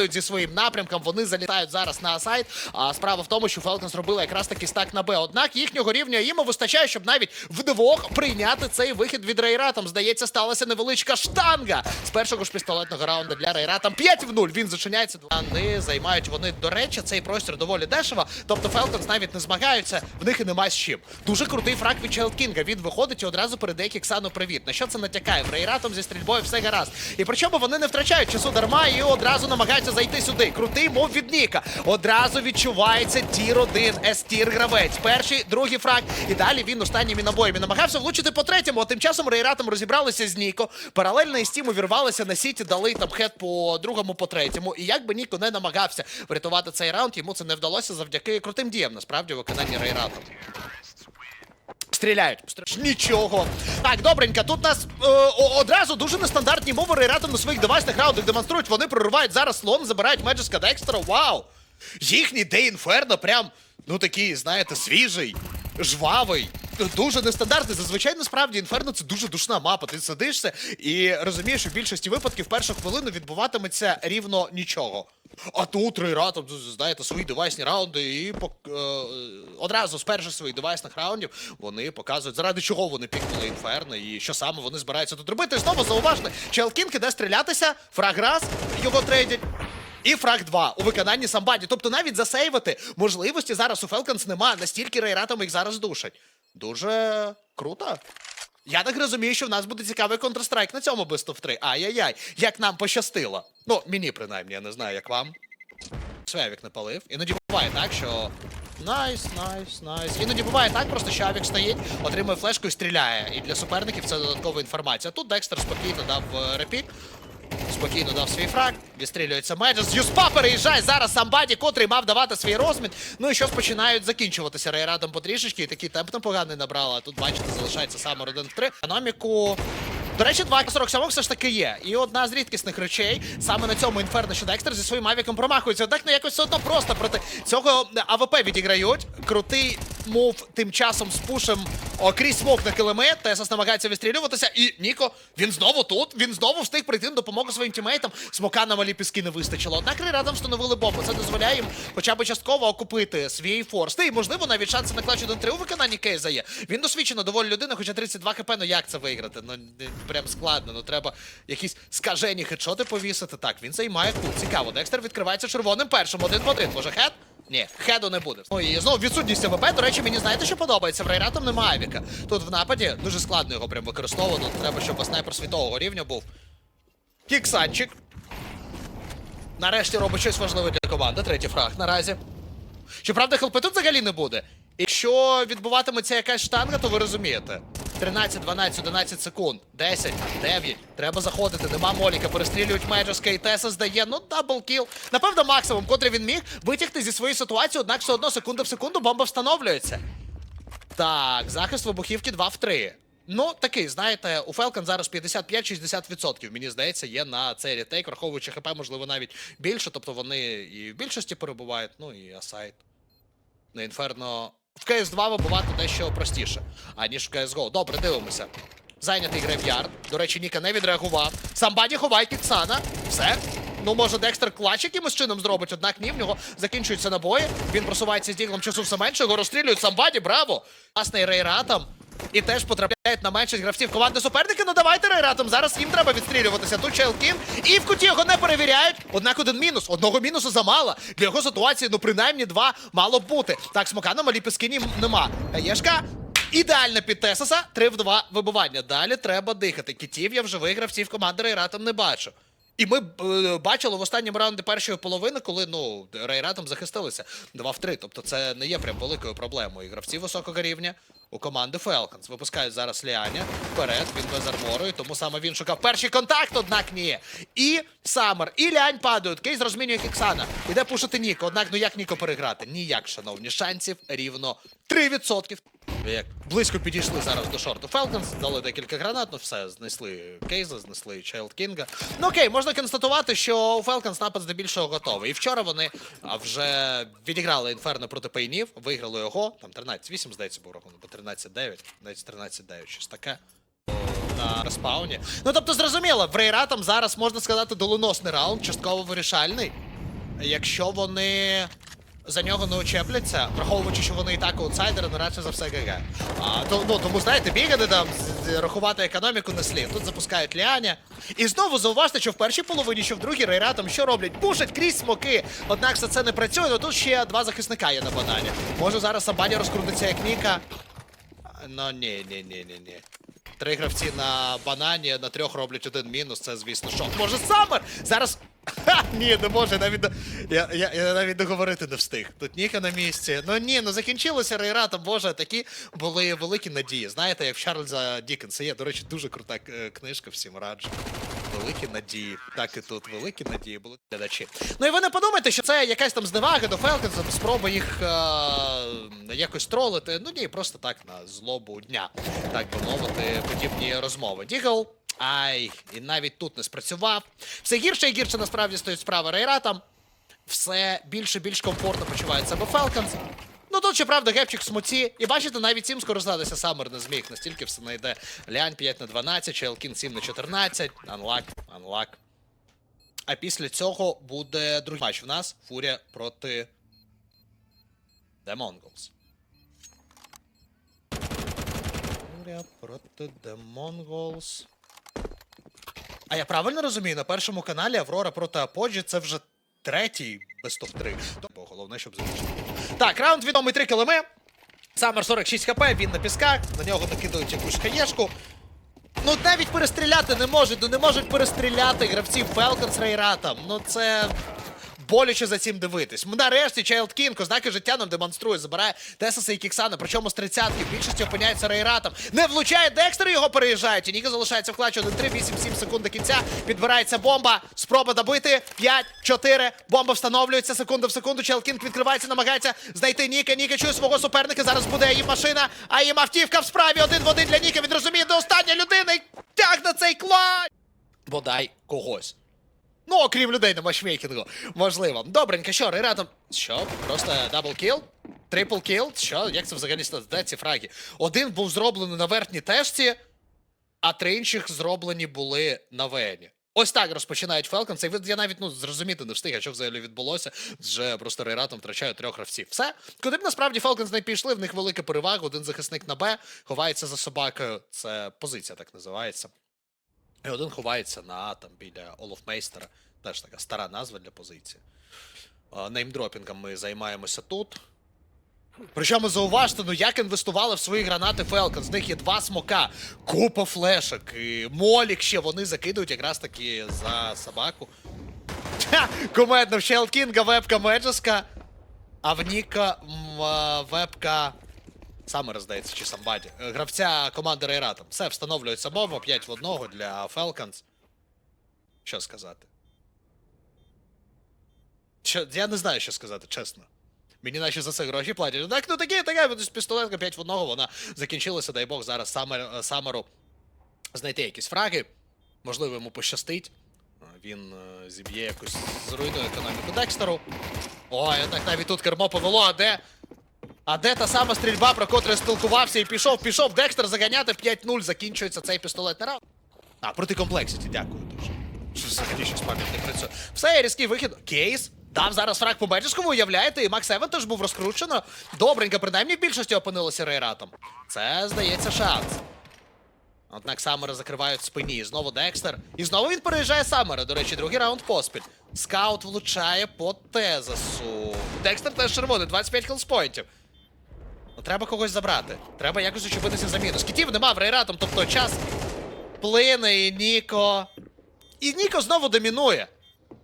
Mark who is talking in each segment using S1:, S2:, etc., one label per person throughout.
S1: падають зі своїм напрямком. Вони залітають зараз на сайт. А справа в тому, що Falcons зробили якраз таки стак на Б. Однак їхнього рівня їм вистачає, щоб навіть вдвох прийняти цей вихід від Рейра. Там, здається, сталася невеличка штанга з першого ж пістолетного раунду для Рейра. Там 5 в 0. Він зачиняється. Вони займають вони, до речі, цей простір доволі дешево. Тобто Falcons навіть не змагаються, в них і немає з чим. Дуже крутий фраг від King. Він виходить і одразу передає Кіксану привіт. На що це натякає? В Рейратом зі стрільбою все гаразд. І причому вони не втрачають часу дарма і одразу намагаються зайти сюди. Крутий мов від Ніка. Одразу відчувається тір 1 С-тір гравець. Перший, другий фраг. І далі він останніми набоями намагався влучити по третьому. А тим часом Рейратом розібралися з Ніко. Паралельно із тім увірвалися на сіті, дали там хед по другому, по третьому. І як би Ніко не намагався врятувати цей раунд, йому це не вдалося завдяки крутим діям, насправді, в виконанні Рейратом. Стріляють. Нічого. Так, добренько. Тут нас е, одразу дуже нестандартні мови ратом на своїх девайсних раундах демонструють. Вони проривають зараз слон, забирають Меджиска Декстера. Вау! Їхній Де Інферно прям, ну такий, знаєте, свіжий, жвавий. Дуже нестандартний. Зазвичай насправді інферно це дуже душна мапа. Ти сидишся і розумієш, що в більшості випадків першу хвилину відбуватиметься рівно нічого. А тут рейратом, знаєте, свої девайсні раунди, і пок- е, одразу з перших своїх девайсних раундів вони показують, заради чого вони пікнули інферно і що саме вони збираються тут робити. І знову зауважте, Челкінг іде стрілятися, фраг раз, його трейдять. І фраг 2 у виконанні самбаді. Тобто навіть засейвити можливості зараз у Falcons нема, настільки рейратом їх зараз душать. Дуже круто. Я так розумію, що в нас буде цікавий Counter-Strike на цьому Best of 3. Ай-яй-яй, як нам пощастило. Ну, мені принаймні, я не знаю, як вам. Свявік не палив. Іноді буває так, що. Найс, найс, найс. Іноді буває так, просто що Авік стоїть, отримує флешку і стріляє. І для суперників це додаткова інформація. Тут Декстер спокійно дав е, репік. Спокійно дав свій фраг, відстрілюється Меджес. Юспа переїжджає зараз самбаді, котрий мав давати свій розмін. Ну і щось починають закінчуватися рейрадом потрішечки, і такий темп непоганий набрали. А тут, бачите, залишається саме 1 в 3. Економіку. До речі, 2.47 все ж таки є. І одна з рідкісних речей, саме на цьому інферно, що Декстер зі своїм авіком промахується. Однак ну якось все одно просто проти цього АВП відіграють. Крутий мув тим часом з пушем крізь смок на килими. Тесас намагається вистрілюватися. І Ніко, він знову тут. Він знову встиг прийти на допомогу своїм тімейтам. Смока на малі піски не вистачило. Однак рядом встановили бомбу. Це дозволяє їм хоча б частково окупити свій форс. Та й можливо навіть шанси на клач 1-3 у виконанні Кейза є. Він досвідчено доволі людина, хоча 32 хп, ну як це виграти? Ну прям складно. Ну треба якісь скажені хедшоти повісити. Так, він займає кут. Цікаво. Декстер відкривається червоним першим. Один в один. Може хед? Ні, хеду не буде. Ой, і знову відсутність АВП. До речі, мені знаєте, що подобається? В Рейратом немає авіка. Тут в нападі дуже складно його прям використовувати. Треба, щоб снайпер світового рівня був. Кіксанчик. Нарешті робить щось важливе для команди. Третій фраг наразі. Щоправда, хелпи тут взагалі не буде. Якщо відбуватиметься якась штанга, то ви розумієте. 13, 12, 11 секунд. 10, 9. Треба заходити. Нема Моліка. Перестрілюють Меджеска і Теса здає. Ну, даблкіл. Напевно, максимум, котрий він міг витягти зі своєї ситуації, однак все одно секунда в секунду бомба встановлюється. Так, захист вибухівки 2 в 3. Ну, такий, знаєте, у Falcon зараз 55-60%, мені здається, є на цей ретейк, враховуючи ХП, можливо, навіть більше. Тобто вони і в більшості перебувають, ну і Асайт. На Інферно. В CS2 вибувати дещо простіше, аніж в CSGO. Добре, дивимося. Зайнятий грев'ярд. До речі, Ніка не відреагував. Самбаді ховає Кіксана. Все. Ну, може, Декстер клач якимось чином зробить, однак ні, в нього закінчуються набої. Він просувається з діглом часу все менше, його розстрілюють самбаді, браво! Власний рейратом. І теж потрапляють на меншість гравців команди суперники. Ну давайте рейратом. Зараз їм треба відстрілюватися. Тут Челкін. І в куті його не перевіряють. Однак один мінус. Одного мінусу замало. Для його ситуації, ну принаймні два мало б бути. Так, смока на малі піски ні- нема. Єшка. Ідеально під Тесоса. 3 в 2 вибивання. Далі треба дихати. Кітів я вже виграв, ці в команди рейратом не бачу. І ми е, бачили в останньому раунді першої половини, коли ну рейратом захистилися 2 в 3. Тобто це не є прям великою проблемою. І гравці високого рівня у команди Falcons. Випускають зараз Ліаня вперед, він без армору, тому саме він шукав перший контакт, однак ні. І Саммер, і Лянь падають. Кейс розмінює Кіксана. Іде пушити Ніко. Однак, ну як Ніко переграти? Ніяк, шановні. Шансів рівно 3%. Як близько підійшли зараз до шорту Falcons, дали декілька гранат, ну все, знесли Кейза, знесли Child Кінга. Ну окей, можна констатувати, що у Falcons напад здебільшого готовий. І вчора вони вже відіграли інферно проти пейнів, виграли його. Там 13-8, здається, був рахунок, бо 13-9, навіть 13-9, щось таке. На респауні. Ну тобто, зрозуміло, в Рейра там зараз можна сказати доленосний раунд, частково вирішальний. якщо вони за нього не очепляться, враховуючи, що вони і так аутсайдери, ну радше за все ГГ. А, то, ну, тому, знаєте, бігати там, рахувати економіку не слід. Тут запускають Ліаня. І знову зауважте, що в першій половині, що в другій рейратом що роблять? Пушать крізь смоки. Однак все це не працює, але тут ще два захисника є на банані. Може зараз Сабані розкрутиться як Ніка. Ну ні, ні, ні, ні, ні. Три гравці на банані, на трьох роблять один мінус, це звісно що. Може Саммер! Зараз. Ха, ні, не може, навіть я, я, я навіть договорити не встиг. Тут Ніка на місці. Ну ні, ну закінчилося рейратом, боже, такі були великі надії. Знаєте, як в Чарльза Дікенса є, до речі, дуже крута е, книжка, всім раджу. Великі надії. Так і тут великі надії були глядачі. Ну і ви не подумайте, що це якась там зневага до Фелконса, спроба їх е- якось тролити. Ну ні, просто так на злобу дня, так би мовити, подібні розмови. Дігл. Ай, і навіть тут не спрацював. Все гірше і гірше насправді стоїть справа Рейратам. Все більше і більш комфортно почувають себе Фелконс. Ну тут, щоправда, гепчик в смуті. І бачите, навіть цим скористатися Саммер не зміг. Настільки все не. Лянь 5 на 12, Челкін 7 на 14. Анлак, анлак. А після цього буде другий матч в нас. Фурія проти The Mongols. Фурія проти The Mongols. А я правильно розумію, на першому каналі Аврора проти Аподжі це вже третій без топ-3. Бо головне, щоб закінчити. Так, раунд відомий 3 килими. Самер 46 хп, він на пісках, на нього накидують якусь хаєшку. Ну навіть перестріляти не можуть, ну не можуть перестріляти гравців Falcons Рейрата. Ну це боляче за цим дивитись. Нарешті Чайлд Кінг ознаки життя нам демонструє, забирає Тесаса і Кіксана, причому з 30-ки в більшості опиняється Рейратом. Не влучає Декстер, його переїжджають. І Ніка залишається в клатчі 1-3, 8-7 секунд до кінця. Підбирається бомба. Спроба добити. 5-4. Бомба встановлюється секунду в секунду. Чайлд Кінг відкривається, намагається знайти Ніка. Ніка чує свого суперника. Зараз буде її машина, а її автівка в справі. Один в один для Ніка. Він розуміє, до остання людина і тягне цей клач. Бодай когось. Ну, окрім людей на матчмейкінгу. Можливо. Добренько, що, Рейратом. Що? Просто дабл кіл? Трипл кіл? Що? Як це взагалі? Де ці фраги? Один був зроблений на верхній тежці, а три інших зроблені були на вені. Ось так розпочинають Falcons. Це я навіть ну, зрозуміти не встиг, а що взагалі відбулося. Вже просто Рейратом втрачає трьох гравців. Все. Куди б насправді Falcons не пішли, в них велика перевага. Один захисник на Б, ховається за собакою. Це позиція так називається. І один ховається на А, там біля Олофмейстера. Теж така стара назва для позиції. Неймдропінгом ми займаємося тут. Причому зауважте, ну як інвестували в свої гранати Falcons. З них є два смока, купа флешок, і Молік ще вони закидують якраз таки за собаку. Кумедно, в Щелкінга вебка Меджеска, а в Ніка вебка Саме роздається, чи самбаді. Е, Гравця команди Рейратом. Все, встановлюється мова 5 в 1 для Falcons. Що сказати? Що, я не знаю, що сказати, чесно. Мені наче за це гроші платять. Так, ну таке, з пістолетка 5 в 1, вона закінчилася, дай Бог, зараз Самер, е, Самеру знайти якісь фраги. Можливо, йому пощастить. Е, Він зіб'є якусь зруйнує економіку Декстеру. Ой, так навіть тут кермо повело, а де? А де та сама стрільба, про котру я спілкувався і пішов, пішов Декстер заганяти в 5-0, закінчується цей пістолетний раунд. А, проти комплексіті, дякую дуже. Що взагалі щось пам'ять не працює. Все, різкий вихід. Кейс. Дав зараз фраг по ви уявляєте, і Макс Евен теж був розкручено. Добренько, принаймні в більшості опинилося рейратом. Це, здається, шанс. Однак Саммера закривають спині. Знову Декстер. І знову він переїжджає Саммера. До речі, другий раунд поспіль. Скаут влучає по Тезасу. Декстер теж червоний, 25 хелспоінтів. Ну, треба когось забрати. Треба якось очепитися за мінус. Кітів нема в рейратом, тобто час плине і Ніко. І Ніко знову домінує.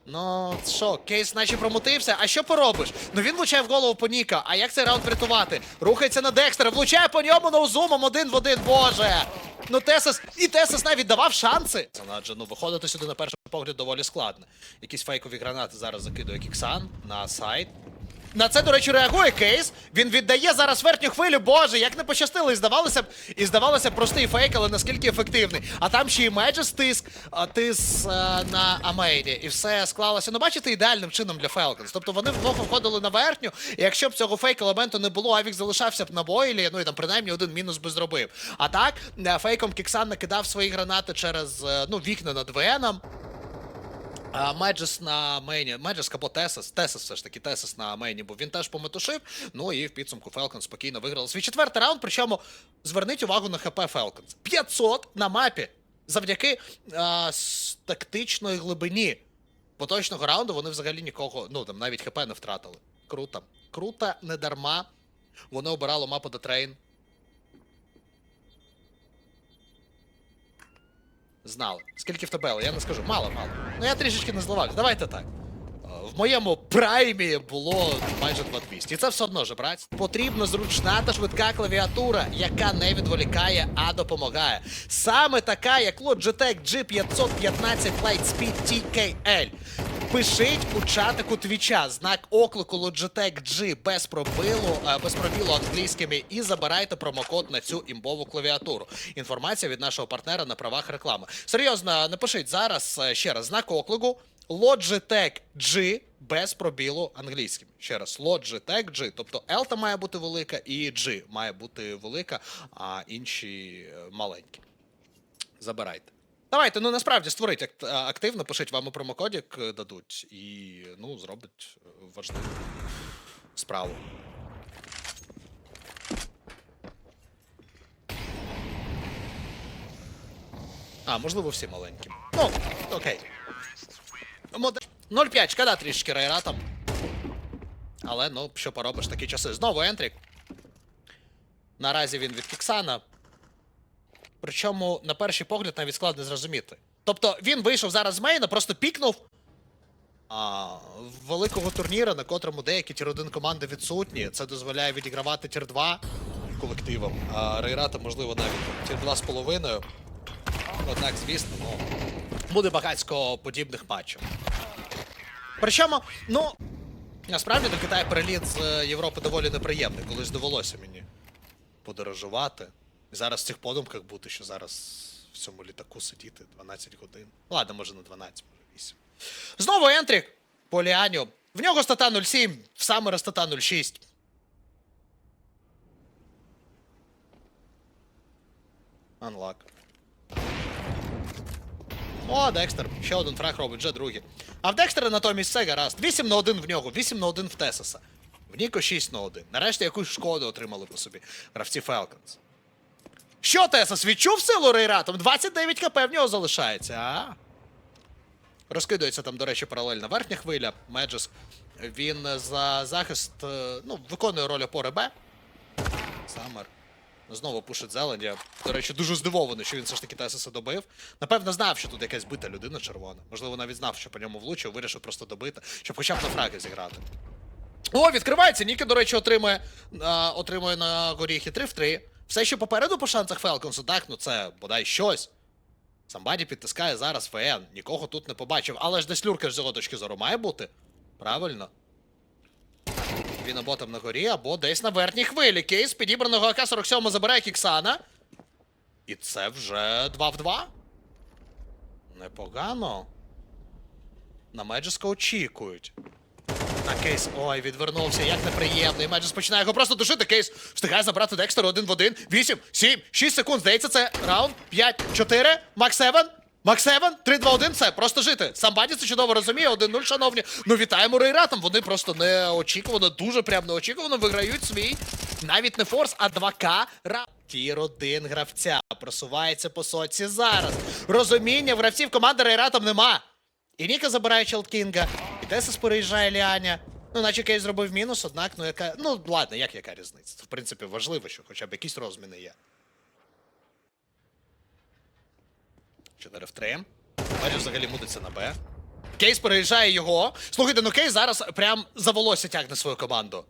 S1: Ну, що, кейс наче промутився, а що поробиш? Ну він влучає в голову по Ніка. А як цей раунд врятувати? Рухається на Декстера, влучає по ньому ноузумом один в один, боже. Ну Тесас, і Тесас навіть давав шанси. Це ну виходити сюди на перший погляд доволі складно. Якісь фейкові гранати зараз закидує Кіксан на сайт. На це, до речі, реагує кейс. Він віддає зараз верхню хвилю. Боже, як не пощастило, і здавалося б, і здавалося б простий фейк, але наскільки ефективний. А там ще і Меджес тиск, а тис е, на Амейні. І все склалося. Ну, бачите, ідеальним чином для Falcons. Тобто вони вдвох виходили на верхню, і якщо б цього фейк елементу не було, Авік залишався б на бойлі, ну і там принаймні один мінус би зробив. А так, е, фейком Кіксан накидав свої гранати через е, ну, вікна над Веном. А Меджес на мейні, Меджес або Тесес, Тесес все ж таки, Тесес на мейні, бо він теж пометушив. Ну і в підсумку Фелкон спокійно виграли свій четвертий раунд. Причому зверніть увагу на ХП Фелконс. 500 на мапі. Завдяки а, тактичної глибині поточного раунду вони взагалі нікого, ну там навіть ХП не втратили. Круто. Круто, не дарма. Вони обирали мапу до трейн. Знали. Скільки в тебе? Я не скажу. Мало, мало. Ну я трішечки не зливався. Давайте так. Е, В моєму праймі було майже 2200. І це все одно же, брать. Потрібна зручна та швидка клавіатура, яка не відволікає, а допомагає. Саме така, як Logitech G515 Lightspeed TKL. Пишіть у чатику твіча знак оклику Logitech G без пробилу, е, без пробілу англійськими і забирайте промокод на цю імбову клавіатуру. Інформація від нашого партнера на правах реклами. Серйозно, напишіть зараз е, ще раз знак оклику Logitech G без пробілу англійським. Ще раз, Logitech G. Тобто L має бути велика і G має бути велика, а інші е, маленькі. Забирайте. Давайте, ну насправді створить активно, пишіть вам і промокодик е, дадуть, і ну, зробить е, важливу справу. А, можливо, всі маленькі. Ну, окей. 0,5, шкода трішки рейратом. Але ну, що поробиш, такі часи. Знову Ентрік. Наразі він від Кіксана. Причому, на перший погляд, навіть складно зрозуміти. Тобто він вийшов зараз з мейна, просто пікнув а, великого турніра, на котрому деякі тір 1 команди відсутні. Це дозволяє відігравати тір 2 колективам, а рейрата, можливо, навіть тір 2 з половиною. Однак, звісно, ну, буде багатько подібних матчів. Причому, ну, насправді до Китаю переліт з е, Європи доволі неприємний, колись довелося мені подорожувати. Зараз в цих подумках бути, що зараз в цьому літаку сидіти 12 годин. Ладно, може не 12, може 8. Знову Ентрік. Поліаню. В нього стата 0,7, в Самера стата 0,6. Анлак. О, Декстер. Ще один фраг робить, вже другий. А в Декстера натомість все гаразд. 8 на 1 в нього, 8 на 1 в Тесоса. В Ніко 6 на 1. Нарешті якусь шкоду отримали по собі. Гравці Falcons. Що Тесос відчув силу рейратом? 29 хп в нього залишається, а? Розкидується там, до речі, паралельна верхня хвиля. Меджес. Він за захист, е, ну, виконує роль опори Б. Самер. Знову пушить зелень. Я, до речі, дуже здивований, що він все ж таки Тесоса добив. Напевно, знав, що тут якась бита людина червона. Можливо, навіть знав, що по ньому влучив, вирішив просто добити, щоб хоча б на фраги зіграти. О, відкривається. Ніки, до речі, отримує, а, отримує на горіхи 3 в 3. Все, що попереду по шансах Фелконсу, так, ну це бодай щось. Самбаді підтискає зараз ФН. Нікого тут не побачив. Але ж десь люрка з його точки зору має бути. Правильно. Він або там на горі, або десь на верхній хвилі. Кейс підібраного АК-47 забирає Кіксана. І це вже 2 в 2. Непогано. На Меджеска очікують. На кейс. Ой, відвернувся, як неприємно. І Меджес починає його просто душити. Кейс встигає забрати Декстера один в один. 8, 7, 6 секунд. Здається, це раунд. 5, 4. Макс Севен. Макс Севен. 3, 2, 1. Все, просто жити. Самбаді це чудово розуміє. 1-0, шановні. Ну вітаємо Рейратом. Вони просто неочікувано, дуже прям неочікувано виграють свій. Навіть не форс, а 2К раунд. Тір один гравця просувається по соці зараз. Розуміння гравців команди Рейратом нема. І Ніка забирає Челткінга, і Тесис переїжджає Ліаня. Ну, наче кейс зробив мінус, однак, ну яка. Ну, ладно, як яка різниця? В принципі, важливо, що хоча б якісь розміни є. 4 в 3. Бачу, взагалі мудиться на Б. Кейс переїжджає його. Слухайте, ну Кейс зараз прям за волосся тягне свою команду.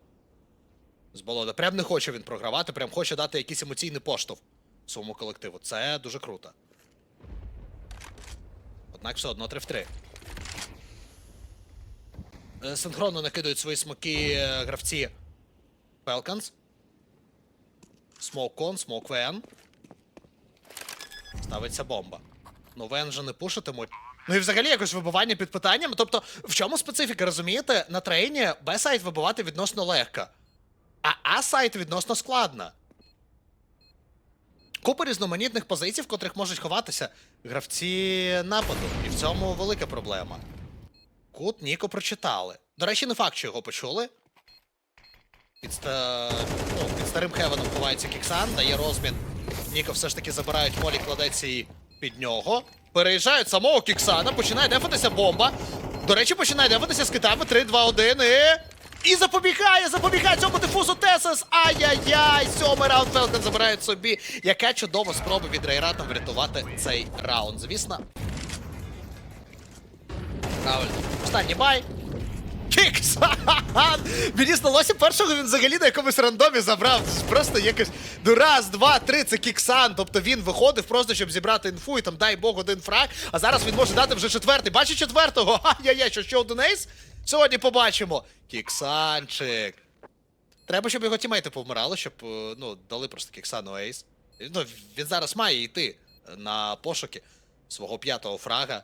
S1: З болота. Прям не хоче він програвати, прям хоче дати якийсь емоційний поштовх своєму колективу. Це дуже круто. Однак все одно 3 в 3. Е, Синхронно накидують свої смоки е, гравці Falcons. Смоук кон, смоук Вен. Ставиться бомба. Ну, Вен же не пушитимуть. Ну і взагалі якось вибивання під питанням. Тобто, в чому специфіка, розумієте? На трейні Б-сайт вибивати відносно легко, а А-сайт відносно складно. Купа різноманітних позицій, в котрих можуть ховатися гравці нападу. І в цьому велика проблема. Кут Ніко прочитали. До речі, не факт, що його почули. Під, ста... ну, під старим Хевеном ховається Кіксан, дає розмін. Ніко все ж таки забирають молі, кладеться і під нього. Переїжджають самого Кіксана, починає дефатися бомба. До речі, починає дефатися з китами 3, 2, 1 і. І запобігає, запобігає цьому дифузу Тесес. Ай-яй-яй! Сьомий раунд Фелкон забирають собі. Яка чудова спроба від Рейрата врятувати цей раунд. Звісно. Правильно. Останній бай. Кіксан! Мені здалося першого він взагалі на якомусь рандомі забрав. Просто якось. Ну раз, два, три, це Кіксан. Тобто він виходив просто, щоб зібрати інфу, і там дай Бог один фраг. А зараз він може дати вже четвертий. Бачить четвертого. Ай-яй-яй, що ще один ейс? Сьогодні побачимо. Кіксанчик. Треба, щоб його тімейти повмирали, щоб е, ну, дали просто Кіксану ейс. Ну, він зараз має йти на пошуки свого п'ятого фрага.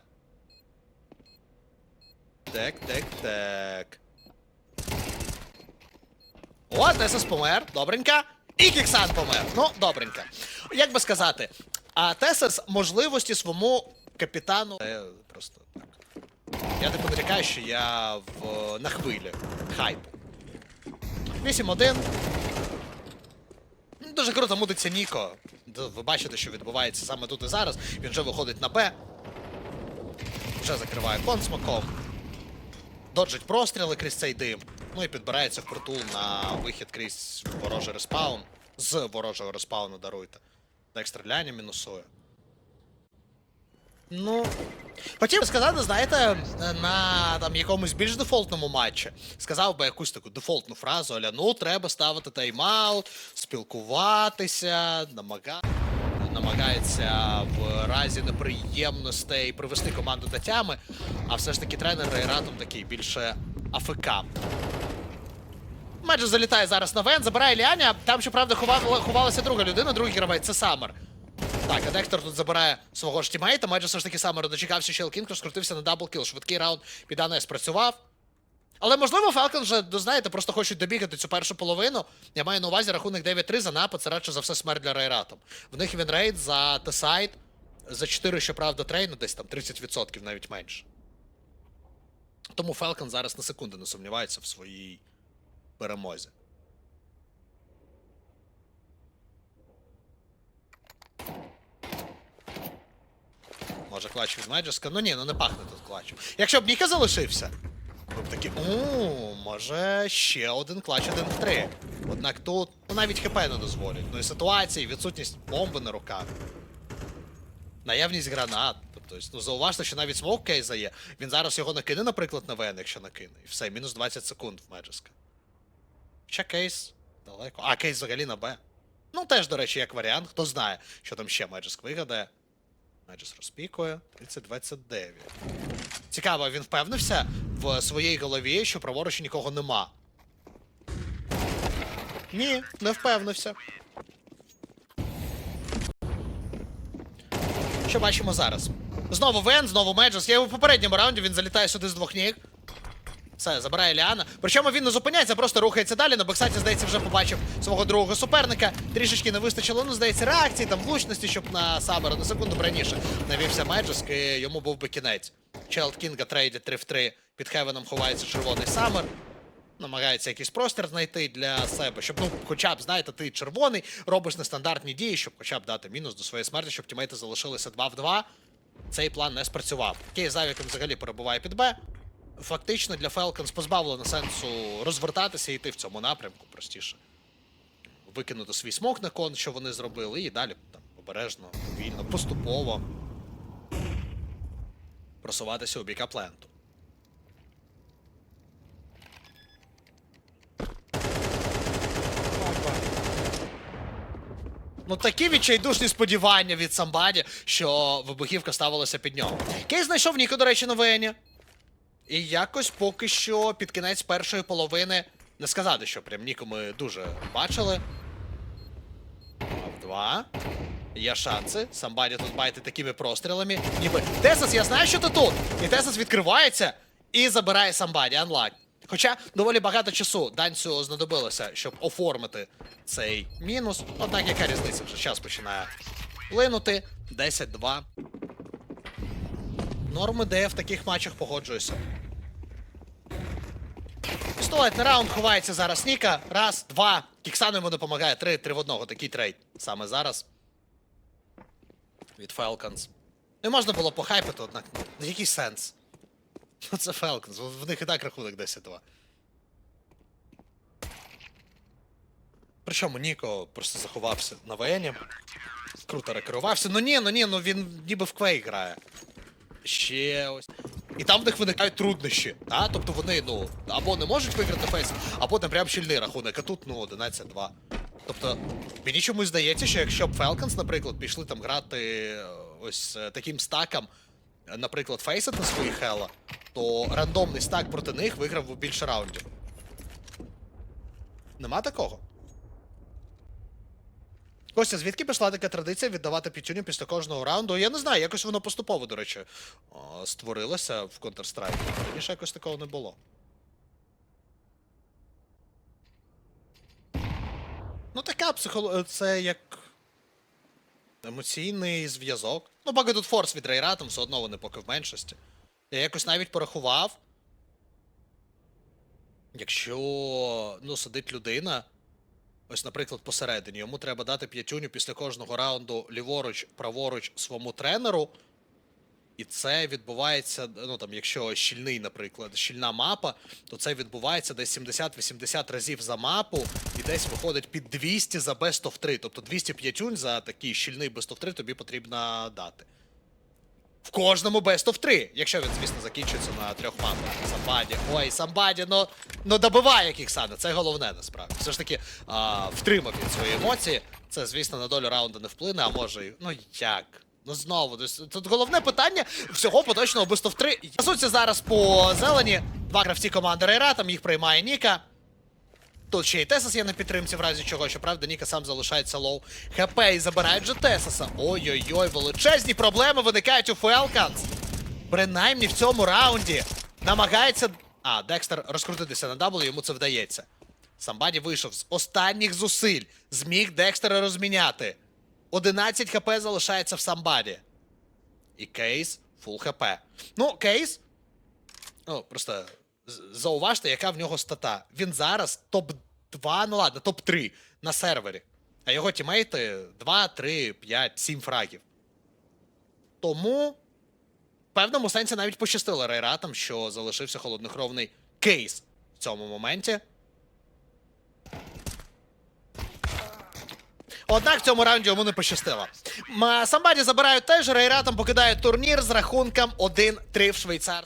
S1: Так, так, так. О, Тесас помер, добренько. І Кіксан помер. Ну, добренько. Як би сказати, а Тесас можливості своєму капітану. Е, просто так. Я не подрікаю, що я в, на хвилі. Хайпу. 8-1. Ну, Дуже круто мудиться Ніко. Ви бачите, що відбувається саме тут і зараз. Він вже виходить на Б. Вже закриває кон смоком. Доджить простріли крізь цей дим. Ну і підбирається в притул на вихід крізь ворожий респаун. З ворожого респауну даруйте. Так стріляння мінусує. Ну. Хотів би сказати, знаєте, на там якомусь більш дефолтному матчі сказав би якусь таку дефолтну фразу, аля ну треба ставити тайм-аут, спілкуватися, намага... намагається в разі неприємностей привести команду до тями, а все ж таки тренер Рейратом такий більше АФК. Майже залітає зараз на Вен, забирає Ліаня. Там, щоправда, ховала, ховалася друга людина, другий гравець це Саммер. Так, а Дектор тут забирає свого ж тімейта. Майже все ж таки Саммер дочекався Shell King, розкрутився на даблкіл. Швидкий раунд під Ане спрацював. Але можливо, Falcon вже, ну, знаєте, просто хочуть добігати цю першу половину. Я маю на увазі рахунок 9-3 за напад, це радше за все смерть для Рейратом. В них вінрейт за Тесайд, за 4, щоправда, трейну, десь там 30%, навіть менше. Тому Falcon зараз на секунду не сумнівається в своїй перемозі. Може клач від Меджеска? Ну ні, ну не пахне тут клачем. Якщо б Ніка залишився, ви такі, о, може ще один клач, один в три. Однак тут ну, навіть ХП не дозволять. Ну і ситуації, відсутність бомби на руках. Наявність гранат. Тобто, ну зауважте, що навіть смок кейза є. Він зараз його накине, наприклад, на ВН, якщо накине. І все, мінус 20 секунд в Меджеска. Ще кейс далеко. А, кейс взагалі на Б. Ну, теж, до речі, як варіант. Хто знає, що там ще Меджеск вигадає. Меджес розпікує. 30-29. Цікаво, він впевнився в своїй голові, що праворуч нікого нема. Ні, не впевнився. Що бачимо зараз? Знову Вен, знову Меджес. Я його в попередньому раунді він залітає сюди з двох ніг. Все, забирає Ліана. Причому він не зупиняється, просто рухається далі. На боксаті, здається, вже побачив свого другого суперника. Трішечки не вистачило, ну, здається, реакції, там влучності, щоб на Самера на секунду раніше навівся Меджеск, і йому був би кінець. Челд Кінга трейдить 3 в 3. Під Хевеном ховається червоний Самер. Намагається якийсь простір знайти для себе, щоб, ну, хоча б, знаєте, ти червоний, робиш нестандартні дії, щоб хоча б дати мінус до своєї смерті, щоб тімейти залишилися 2 в 2. Цей план не спрацював. Кейс Завіком взагалі перебуває під Б. Фактично для Falcons позбавлено сенсу розвертатися і йти в цьому напрямку простіше. Викинути свій смок на кон, що вони зробили, і далі там обережно, повільно, поступово просуватися у бік апленту. Ну такі відчайдушні сподівання від Самбаді, що вибухівка ставилася під нього. Кейс знайшов Ніко, до речі, на Вені. І якось поки що під кінець першої половини не сказати, що прям Ніко ми дуже бачили. Два. Є шанси. Самбаді тут байте такими прострілами. Ніби Тесас, я знаю, що ти тут. І Тесас відкривається і забирає Самбаді. Анлак. Хоча доволі багато часу Данцю знадобилося, щоб оформити цей мінус. Однак яка різниця вже час починає плинути. 10-2. Норми, де в таких матчах погоджуюся. Пістолетний раунд ховається зараз Ніка. Раз, два. Кіксану йому допомагає. Три, три в одного. Такий трейд. Саме зараз. Від Falcons. Не можна було похайпити, однак. Ну, який сенс? Ну це Falcons. В них і так рахунок 10-2. Причому Ніко просто заховався на Вені. Круто рекерувався. Ну ні, ну ні, ну він ніби в квей грає. Ще ось. І там в них виникають труднощі. А? Тобто вони, ну, або не можуть виграти фейс, або там прям щільний рахунок, а тут, ну, 11-2. Тобто, мені чомусь здається, що якщо б Falcons, наприклад, пішли там грати е, ось е, таким стаком, е, наприклад, фейсити свої хела, то рандомний стак проти них виграв би більше раундів. Нема такого. Костя, звідки пішла така традиція віддавати пітюню після кожного раунду? Я не знаю, якось воно поступово, до речі, створилося в Counter-Strike. Раніше якось такого не було. Ну, така психоло... Це як. Емоційний зв'язок. Ну, поки тут форс від Рейратом, все одно вони поки в меншості. Я якось навіть порахував. Якщо ну, сидить людина, ось, наприклад, посередині, йому треба дати п'ятюню після кожного раунду ліворуч, праворуч своєму тренеру. І це відбувається, ну там, якщо щільний, наприклад, щільна мапа, то це відбувається десь 70-80 разів за мапу, і десь виходить під 200 за best of 3. Тобто 200 п'ятюнь за такий щільний best of 3 тобі потрібно дати. В кожному best of 3, якщо він, звісно, закінчується на трьох мапах. Самбаді. Ой, самбаді, ну, ну добиває Кіксана, це головне насправді. Все ж таки, а, втримав він свої емоції. Це, звісно, на долю раунду не вплине, а може і. Ну як? Ну знову, тут головне питання всього поточного best of 3. Пасуться зараз по зелені. Два гравці команди Рейра, там їх приймає Ніка. Тут ще й Тесас є на підтримці, в разі чого, щоправда, Ніка сам залишається лоу. ХП і забирають же Тесаса. Ой-ой-ой, величезні проблеми виникають у Falcons. Принаймні в цьому раунді намагається. А, Декстер розкрутитися на W, йому це вдається. Самбаді вийшов з останніх зусиль. Зміг Декстера розміняти. 11 хп залишається в Самбаді. І Кейс фул хп. Ну, Кейс. Ну, просто зауважте, яка в нього стата. Він зараз топ-2, ну ладно, топ-3 на сервері. А його тімейти 2, 3, 5, 7 фрагів. Тому в певному сенсі навіть пощастило Рейратам, що залишився холоднокровний кейс в цьому моменті. Однак в цьому раунді йому не пощастило. Самбаді забирають теж, Рейратом покидають турнір з рахунком 1-3 в Швейцар.